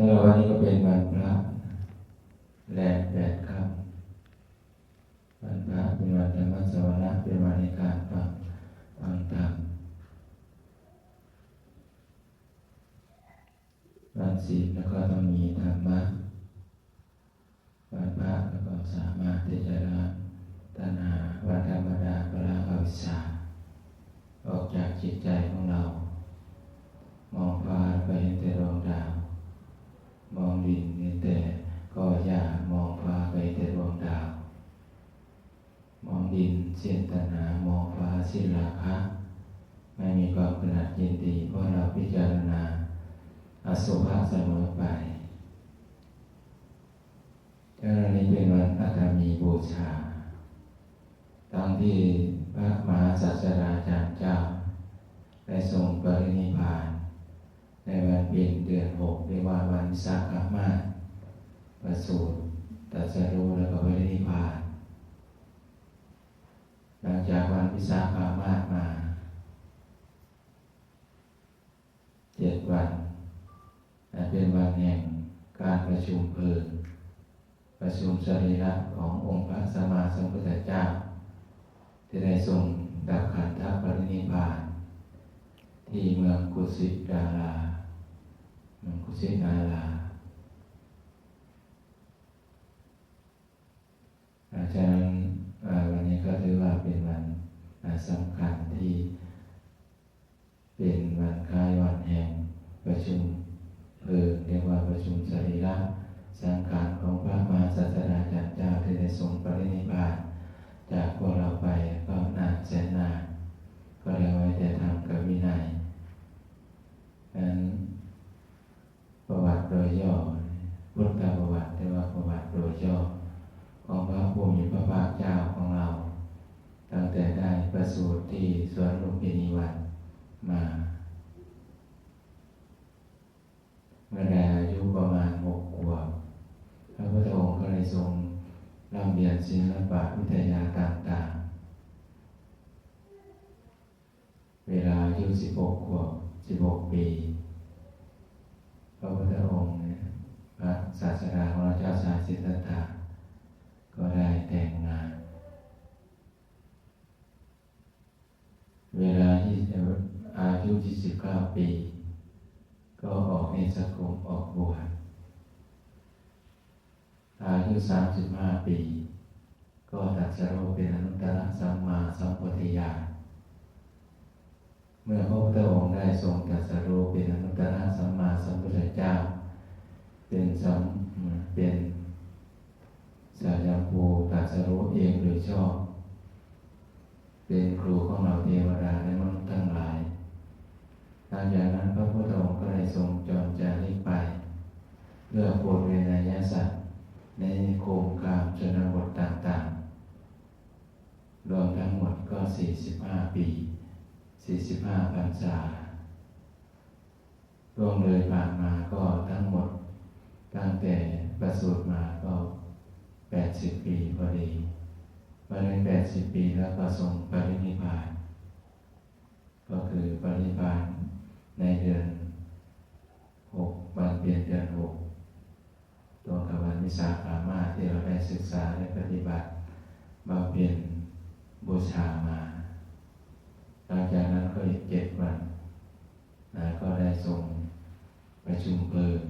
สำหรับวันนี้ก็เป็นวันพระแรกแปดค่ำวันพระเป็นวันธรรมสวนะเป็นวันในการฟังฟังธรรมวันศีลแล้วก็ต้องมีธรรมะวันพระแล้วก็สามารถที่จะละตัณหาวันธรรมดาก็ละอวิชชาออกจากจิตใจของเรา มองฟ้าไปเห็นแต่ดวงดาว มองดินเห็นแต่ก็หญ้ามองฟ้าไปแต่ดวงดาว มองดินเส้นตัณหามองฟ้าสิ้นราคะไม่มีความขนาดยินดีเพราะเราพิจารณาอสุภะเสมอไปเจ้านี้เป็นวันอาตมีบูชาตั้งที่พระมหาศาสดาจารย์เจ้าได้ทรงปรินิพพาน ในวันเพ็ญเดือนหกเรียกว่าวันวิสาขมาประสูติตัสรู้แล้วก็ปรินิพพานหลังจากวันวิสาขมาสมาเจ็ดวันและเป็นวันแห่งการประชุมเพลิงประชุมสรีระขององค์พระสัมมาสัมพุทธเจ้า ที่ได้ทรงดับขันธปรินิพพาน ที่เมืองกุสิดารา มืองกุสินาราอาจารย์วันนี้ก็ถือว่าเป็นวันสำคัญที่เป็นวันคล้ายวันแห่งประชุมเพลิงเรียกว่าประชุมสรีระสังขารของพระมหาศาสดาจารย์เจ้าที่ได้ทรงปรินิพพานจากพวกเราไปก็นานแสนนานก็เรียกว่าแต่ทำกับวินัยนั้นประวัติโดยย่อพุทธประวัติเรี ยกว่าประวัติโดยอของพระผู้มีพระภาคเจ้าของเรา ตั้งแต่ได้ประสูติที่สวนลุมพินีวันมา เมื่อได้อายุประมาณหกขวบพระพุทธองค์ก็เลยทรงร่ำเรียนศิลปะวิทยาต่างๆ เวลาอายุสิบหกขวบสิบหกปี พระพุทธองค์ ศาสดาของเราเจ้าสายสิทธัตถะก็ได้แต่งงาน เวลาที่อายุที่สิบเก้าปี ก็ออกในสกุลออกบวชอายุสามสิบห้าปี ก็ตัดสรุปเป็นอนุตตรสัมมาสัมปวิญาเมื่อพระพุทธองค์ได้ทรงตรัสรู้เป็นอนุตตรสัมมาสัมพุทธเจ้า เป็นสัมเป็นสายาภูตัสรู้เองโดยชอบ เป็นครูของเราเทวดาและมนุษย์ทั้งหลายหลังจากนั้นพระพุทธองค์ก็ได้ทรงจรจาริกไป เพื่อโปรดเวนยสัตว์ ในโครงการชนบทต่างๆ รวมทั้งหมดก็ 45 ปี 45พรรษาล่วงเลยผ่านมาก็ทั้งหมด ตั้งแต่ประสูติมาก็80ปีพอดีมาใน80ปีแล้วก็ทรงปรินิพาน ก็คือปรินิพานในเดือน6วันเปลี่ยนเดือน6ตรงกับวันวิสาขามาที่เราได้ศึกษาและปฏิบัติมาเปลี่ยนบูชามาหลังจากนั้นก็อีกเจ็ดวันนะก็ได้ทรงประชุมเพลิง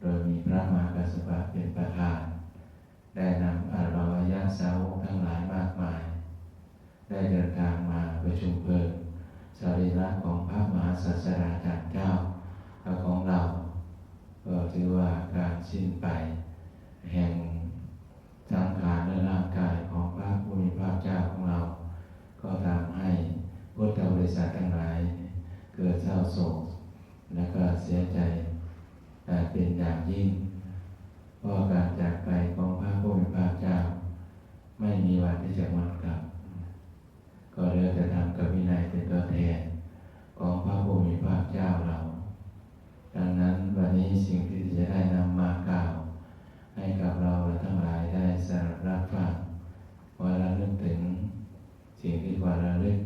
โดยมีพระมหากัสสปะเป็นประธาน ได้นำอารวยาสาวกทั้งหลายมากมาย ได้เดินทางมาประชุมเพลิงสรีระของพระมหาศาสดาจารย์เจ้าของเราก็ถือว่าการสิ้นไป แห่งสังขารและร่างกายของพระผู้มีพระเจ้าของเรา ก็ทำให้พุทธบริษัททั้งหลาย เกิดเศร้าโศกและก็เสียใจ เป็นอย่างยิ่งเพราะการจากไปของพระผู้มีพระเจ้า ไม่มีวันที่จะหมดกลับ ก็เลือกจะทำกับวินัยเป็นตัวแทนของพระผู้มีพระเจ้าเรา ดังนั้นวันนี้สิ่งที่จะได้นำมากล่าว ให้กับเราและทั้งหลายได้สดับรับฟังว่าเราเรื่องถึงสิ่งที่ควรระลึก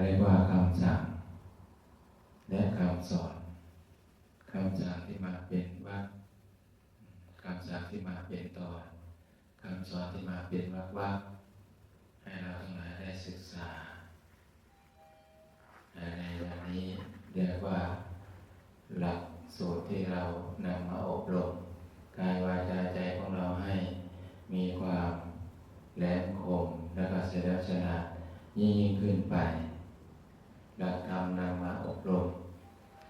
เรียกว่าคำสั่ง และคำสอนคำสั่งที่มาเป็นวักคำสั่งที่มาเป็นตอนคำสอนที่มาเป็นวักวักให้เราทั้งหลายได้ศึกษาในวันนี้เรียกว่าหลักสูตรที่เรานำมาอบรมกายวาจาใจของเราให้มีความแหลมคมและก็เสด็จฉลาดยิ่งยิ่งขึ้นไป หลักธรรมนำมาอบรม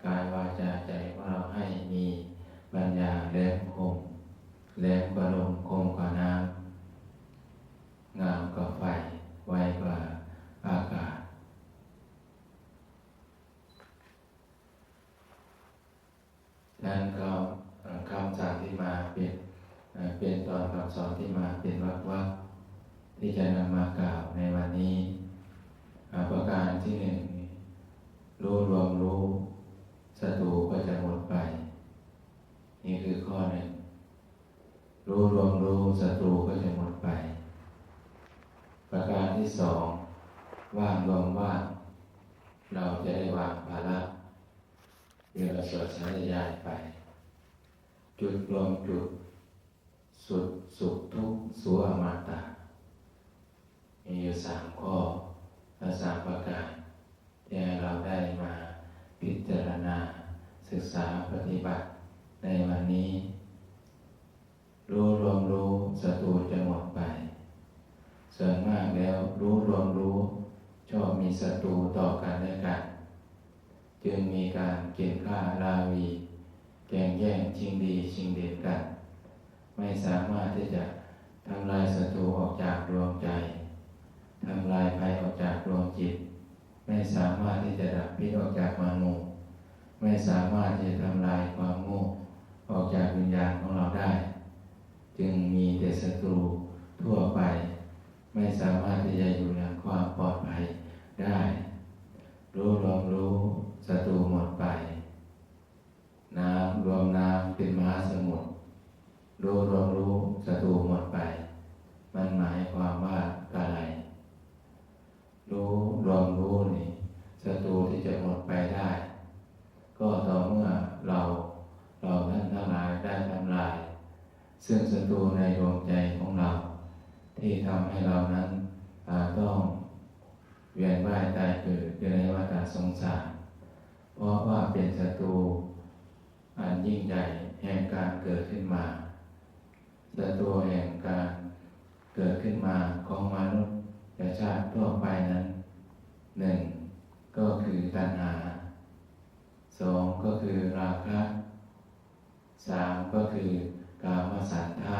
กายวาจาใจของเราให้มีปัญญาแหลมคมแหลมกว่าลมคมกว่าน้ำงามกว่าไฟไวกว่าอากาศนั้นก็คำสั่งที่มาเป็นเป็นตอนคำสอนที่มาเป็นวักวักที่จะนำมากล่าวในวันนี้ประการที่หนึ่ง รู้รวมรู้ศัตรูก็จะหมดไป นี่คือข้อหนึ่ง รู้รวมรู้ศัตรูก็จะหมดไป ประการที่สองว่างรวมว่างเราจะได้วางภาระเรือสวดสายายไป จุดรวมจุด สุดสุขทุกสัวมาตามีอยู่สามข้อและสามประการ ที่เราได้มาพิจารณาศึกษาปฏิบัติในวันนี้ รู้รวมรู้ศัตรูจะหมดไป ส่วนมากแล้วรู้รวมรู้ชอบมีศัตรูต่อกันและกัน จึงมีการเก็บฆ่าลาวีแก่งแย่งชิงดีชิงเด็ดกัน ไม่สามารถที่จะทำลายศัตรูออกจากดวงใจทำลายภัยออกจากดวงจิต ไม่สามารถที่จะดับพิษออกจากมนุษย์ไม่สามารถที่จะทำลายความโง่ออกจากวิญญาณของเราได้ จึงมีแต่ศัตรูทั่วไป ไม่สามารถที่จะอยู่อย่างความปลอดภัยได้ รู้รวมรู้ศัตรูหมดไป น้ำรวมน้ำเป็นมหาสมุทรรู้รวมรู้ศัตรูหมดไป มันหมายความว่าอะไร รู้รวมรู้นี่ศัตรูที่จะหมดไปได้ ก็ต่อเมื่อเราเราท่านทั้งหลายได้ทำลาย ซึ่งศัตรูในดวงใจของเรา ที่ทำให้เรานั้นต้องเวียนว่ายตายเกิดอยู่ในวัฏสงสารเพราะว่าเป็นศัตรูอันยิ่งใหญ่แห่งการเกิดขึ้นมาศัตรูแห่งการเกิดขึ้นมาของมนุษย์ และชาติทั่วไปนั้นหนึ่งก็คือตัณหาสองก็คือราคะสามก็คือกามสันทะ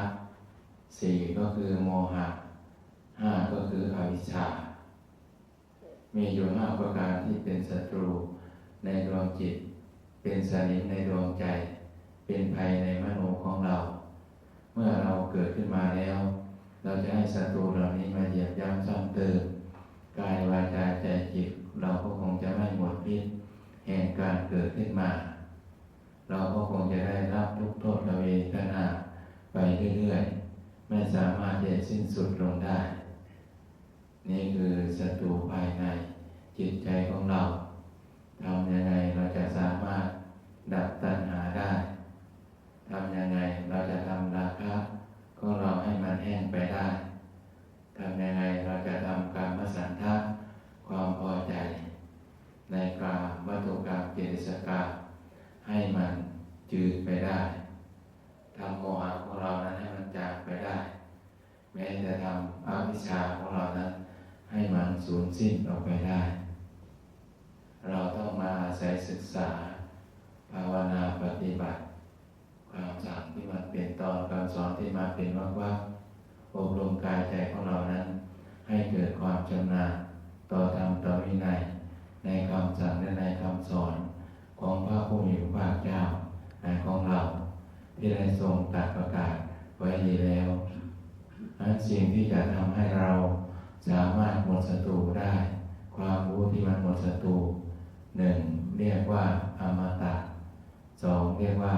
สี่ก็คือโมหะห้าก็คืออวิชชา มีอยู่ห้าประการที่เป็นศัตรูในดวงจิต เป็นสนิมในดวงใจ เป็นภัยในมโนของเรา เมื่อเราเกิดขึ้นมาแล้ว เราจะให้ศัตรูเหล่านี้มาเหยียบย่ำซ้ำเติมกายวาจาใจจิต เราก็คงจะไม่หมดพิษแห่งการเกิดขึ้นมา เราก็คงจะได้รับทุกโทษเวทนาไปเรื่อยๆ ไม่สามารถจะสิ้นสุดลงได้ นี่คือศัตรูภายในจิตใจของเราทำยังไงเราจะสามารถดับตัณหาได้ทำยังไงเราจะทำราคะ ของเราให้มันแห้งไปได้ทำยังไงเราจะทำการมสันทะความพอใจ ในกามวัตถุกรรมเจตสกรรมให้มันจืดไปได้ทำโมหะของเรานั้นให้มันจางไปได้ แม้จะทำอวิชชาของเรานั้น ให้มันสูญสิ้นออกไปได้ เราต้องมาอาศัยศึกษา ภาวนาปฏิบัติ ความสั่งที่มันเป็นตอนการสอนที่มาเป็นวักว่าอบรมกายใจของเรานั้น ให้เกิดความชำนาญต่อธรรมต่อวินัยในคำสั่งและในคำสอนของพระผู้มีพระภาคเจ้าในของเรา ที่ได้ทรงตรัสประกาศไว้ดีแล้วนั้นสิ่งที่จะทำให้เราสามารถหมดศัตรูได้ ความรู้ที่มันหมดศัตรูหนึ่งเรียกว่าอมตะสองเรียกว่า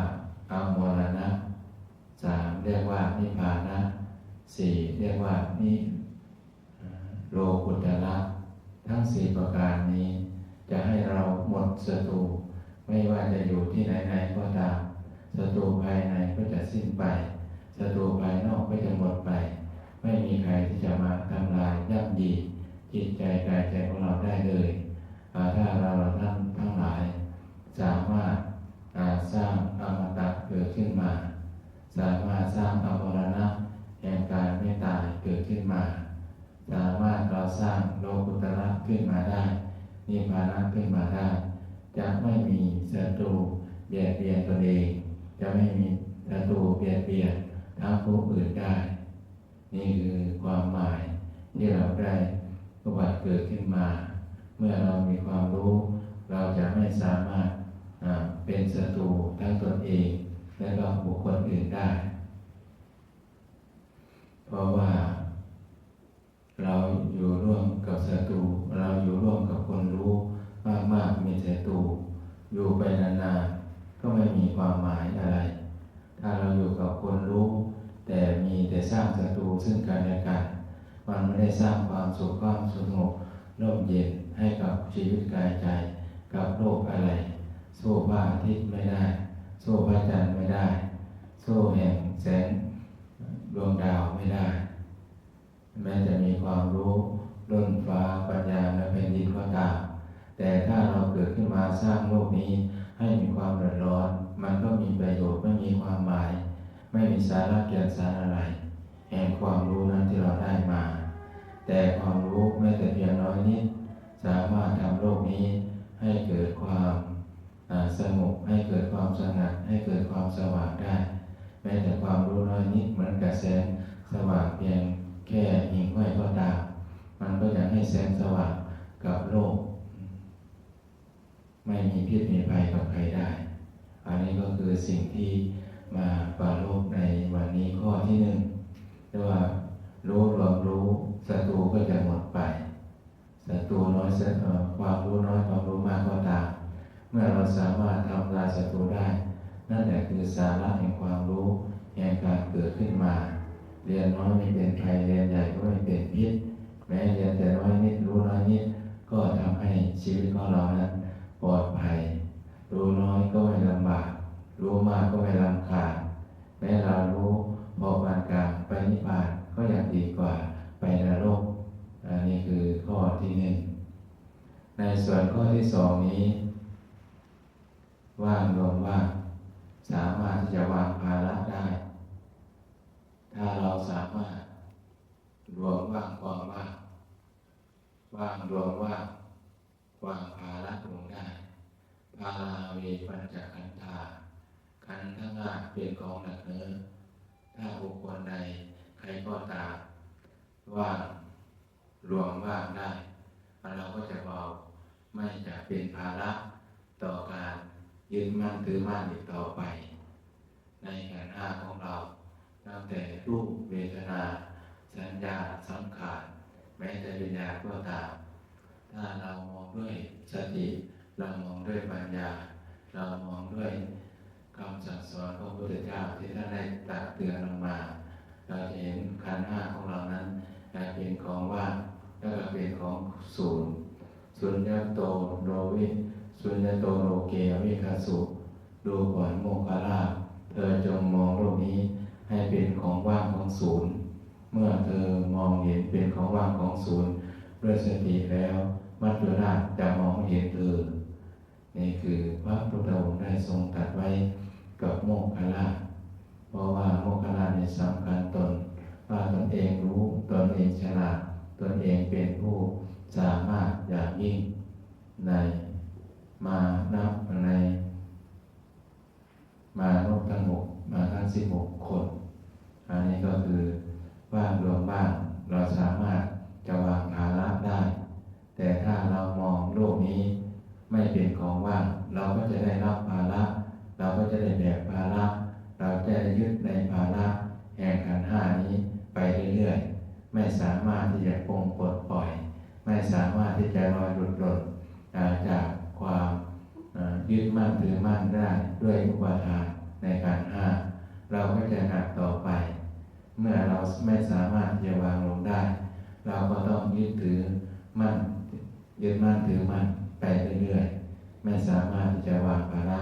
อมรณะสามเรียกว่านิพพานะสี่เรียกว่านิโลกุตละทั้งสี่ประการนี้ จะให้เราหมดศัตรูไม่ว่าจะอยู่ที่ไหนๆก็ตามศัตรูภายในก็จะสิ้นไปศัตรูภายนอกก็จะหมดไป ไม่มีใครที่จะมาทำลายย่ำยีจิตใจกายใจของเราได้เลย ถ้าเราเราท่านทั้งหลาย สามารถ อาสร้างอมตะเกิดขึ้นมา สามารถสร้างอมรณะแห่งการไม่ตายเกิดขึ้นมา สามารถเราสร้างโลกุตระขึ้นมาได้นิพพานะขึ้นมาได้จะไม่มีศัตรูเบียดเบียนตนเอง จะไม่มีศัตรูเบียดเบียนทั้งผู้อื่นได้ นี่คือความหมายที่เราได้ประวัติเกิดขึ้นมา เมื่อเรามีความรู้ เราจะไม่สามารถ เป็นศัตรูทั้งตนเอง และก็บุคคลอื่นได้ เพราะว่า เราอยู่ร่วมกับศัตรู เราอยู่ร่วมกับคนรู้มากๆมีศัตรูอยู่ไปนานๆก็ไม่มีความหมายอะไร ถ้าเราอยู่กับคนรู้ แต่มีแต่สร้างศัตรูซึ่งกันและกัน มันไม่ได้สร้างความสุขความสงบร่มเย็นให้กับชีวิตกายใจกับโลกอะไร สู้พระอาทิตย์ไม่ได้ สู้พระจันทร์ไม่ได้ สู้แห่งแสงดวงดาวไม่ได้ แม้จะมีความรู้ล้นฟ้าปัญญาและเป็นดินก็ตามแต่ถ้าเราเกิดขึ้นมาสร้างโลกนี้ให้มีความเดือดร้อน มันก็มีประโยชน์ไม่มีความหมาย ไม่มีสาระแก่นสารอะไร แห่งความรู้นั้นที่เราได้มา แต่ความรู้แม้แต่เพียงน้อยนิดสามารถทำโลกนี้ให้เกิดความ สงบให้เกิดความสงัดให้เกิดความสว่างได้ แม้แต่ความรู้น้อยนิดเหมือนกับแสงสว่างเพียงแค่หิ่งห้อยก็ตาม มันก็จะให้แสงสว่างกับโลก ไม่มีพิษมีภัยกับใครได้ อันนี้ก็คือสิ่งที่มาปราโลกในวันนี้ข้อที่หนึ่งเรียกว่ารู้รวมรู้ศัตรูก็จะหมดไปศัตรูน้อยเอ่อความรู้น้อยความรู้มากก็ตาม เมื่อเราสามารถทำลายศัตรูได้ นั่นแหละคือสาระแห่งความรู้แห่งการเกิดขึ้นมา เรียนน้อยไม่เป็นภัยเรียนใหญ่ก็ไม่เป็นพิษแม้เรียนแต่น้อยนิดรู้น้อยนิดก็ทำให้ชีวิตของเรานั้นปลอดภัย รู้น้อยก็ไม่ลำบาก รู้มากก็ไม่ลำคาญแม้เรารู้พอปานกลางไปนิพพานก็ยังดีกว่าไปนรกอันนี้คือข้อที่หนึ่งในส่วนข้อที่สองนี้ ว่างรวมว่างสามารถที่จะวางภาระได้ ถ้าเราสามารถ รวมว่างความว่างว่างรวมว่างวางภาระลงได้ภาราเวปัญจขันธาขันธ์ทั้งห้าเป็นของหนักเนื้อถ้าบุคคลใดใครก็ตามว่างรวมว่างได้เราก็จะเบาไม่จะเป็นภาระต่อการ ยึดมั่นถือมั่นอีกต่อไป ในขันห้าของเรา ตั้งแต่รูปเวทนา สัญญาสังขารแม้แต่วิญญาณก็ตาม ถ้าเรามองด้วยสติเรามองด้วยปัญญา เรามองด้วยคำสั่งสอนของพระพุทธเจ้าที่ท่านได้ตรัสเตือนลงมา เราจะเห็นขันห้าของเรานั้นเป็นของว่างแล้วก็เป็นของศูนย์สุญญโตโนวิ สุญญโตโลเกวิคาสุดูก่อนโมคคลลาเธอจงมองโลกนี้ให้เป็นของว่างของศูนย์ เมื่อเธอมองเห็นเป็นของว่างของศูนย์ด้วยสติแล้วมัจจุราชจะมองเห็นเธอนี่คือพระพุทธองค์ได้ทรงตัดไว้กับโมคคัลลาเพราะว่าโมคคัลลาในสำคัญตน ว่าตนเองรู้ตนเองฉลาดตนเองเป็นผู้สามารถอย่างยิ่งใน มานับใน มานพทั้งหกมาทั้งสิบหกคน อันนี้ก็คือว่างรวมบ้างเราสามารถจะวางภาระได้ แต่ถ้าเรามองโลกนี้ไม่เป็นของว่างเราก็จะได้รับภาระ เราก็จะได้แบกภาระ เราจะได้ยึดในภาระแห่งขันห้านี้ไปเรื่อยๆ ไม่สามารถที่จะปลงปลดปล่อย ไม่สามารถที่จะลอยหลุดหล่นอ่าจาก ความยึดมั่นถือมั่นได้ด้วยอุปทานในขันธ์ห้าเราก็จะหนักต่อไป เมื่อเราไม่สามารถจะวางลงได้ เราก็ต้องยึดถือมั่นยึดมั่นถือมั่นไปเรื่อยๆไม่สามารถที่จะวางภาระ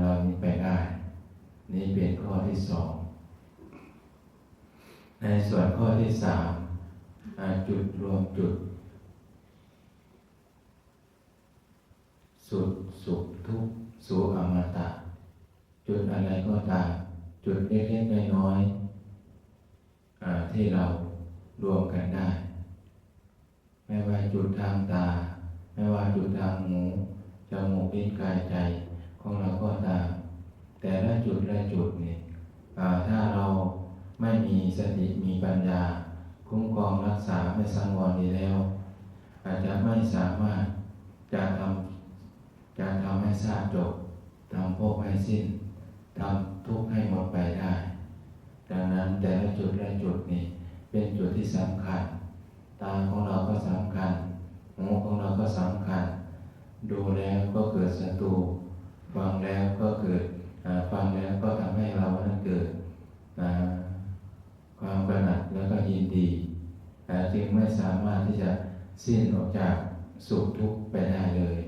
เรานี้ไปได้ นี่เป็นข้อที่สองในส่วนข้อที่สามจุดรวมจุด สุดสุขทุกข์สู่อมตะ จุดอะไรก็ตาม จุดเล็กๆน้อยๆอ่าที่เรารวมกันได้ ไม่ว่าจุดทางตา ไม่ว่าจุดทางหูจมูกลิ้นกายใจของเราก็ตาม แต่ละจุดละจุดเนี่อ่าถ้าเราไม่มีสติมีปัญญา คุ้มครองรักษาไม่สังวรดีแล้ว อาจจะไม่สามารถจะทำ จะทำให้ทราบจบทำพวกให้สิ้นทำทุกข์ให้หมดไปได้ ดังนั้นแต่ละจุดละจุดนี่เป็นจุดที่สำคัญ ตาของเราก็สำคัญ หูของเราก็สำคัญ ดูแล้วก็เกิดศัตรูฟังแล้วก็เกิดฟังแล้วก็ทำให้เรานั้นเกิดความกระหนัดแล้วก็ยินดีจึงไม่สามารถที่จะสิ้นออกจากสุขทุกข์ไปได้เลย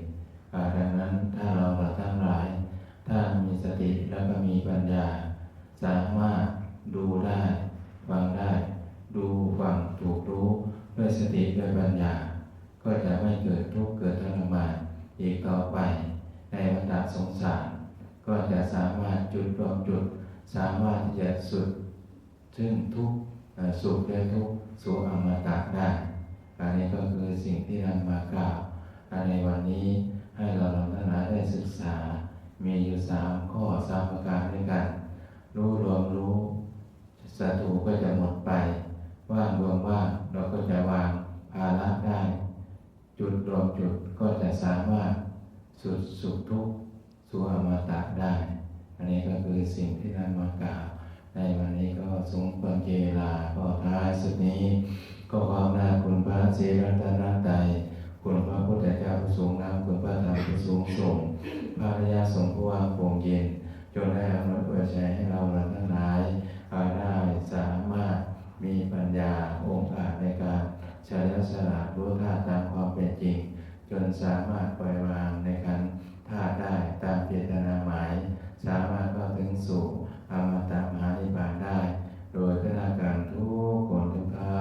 อ่าดังนั้นถ้าเราเราทั้งหลาย ถ้ามีสติแล้วก็มีปัญญา สามารถดูได้ฟังได้ ดูฟังถูกรู้ด้วยสติด้วยปัญญา ก็จะไม่เกิดทุกข์เกิดทรมานอีกต่อไป ในวัฏสงสาร ก็จะสามารถจุดรวมจุด สามารถที่จะสุดซึ่งทุกสุขและทุกสู่อมตะได้อันนี้ก็คือสิ่งที่นำมากล่าวในวันนี้ให้เราทั้งหลายได้ศึกษา มีอยู่สามข้อสามประการด้วยกัน รู้รวมรู้ศัตรูก็จะหมดไป ว่างรวมว่างเราก็จะวางภาระได้ จุดรวมจุดก็จะสามารถสุดสุขทุกข์ ตะได้ อันนี้ก็คือสิ่งที่นำมากล่าวในวันนี้ก็สมควรเกเวลาก็ท้ายสุดนี้ ก็ขอหน้าคุณพระศรีรัตนตรัยคุณพระพุทธเจ้าผู้สูงนามคุณพระธรรมผู้สูงส่งพระริยสงฆ์ผู้ว่างโปร่งเย็น จนได้อำนวยอวยชัยให้เราเราทั้งหลายได้สามารถมีปัญญาองค์อาจในการเฉลียวฉลาดรู้ท่าตามความเป็นจริง จนสามารถปล่อยวางในการ ถ้าได้ตามเจตนาหมาย สามารถเข้าถึงสู่อมตะมหานิพพานได้ โดยพระนาการทุกคนทุกท่า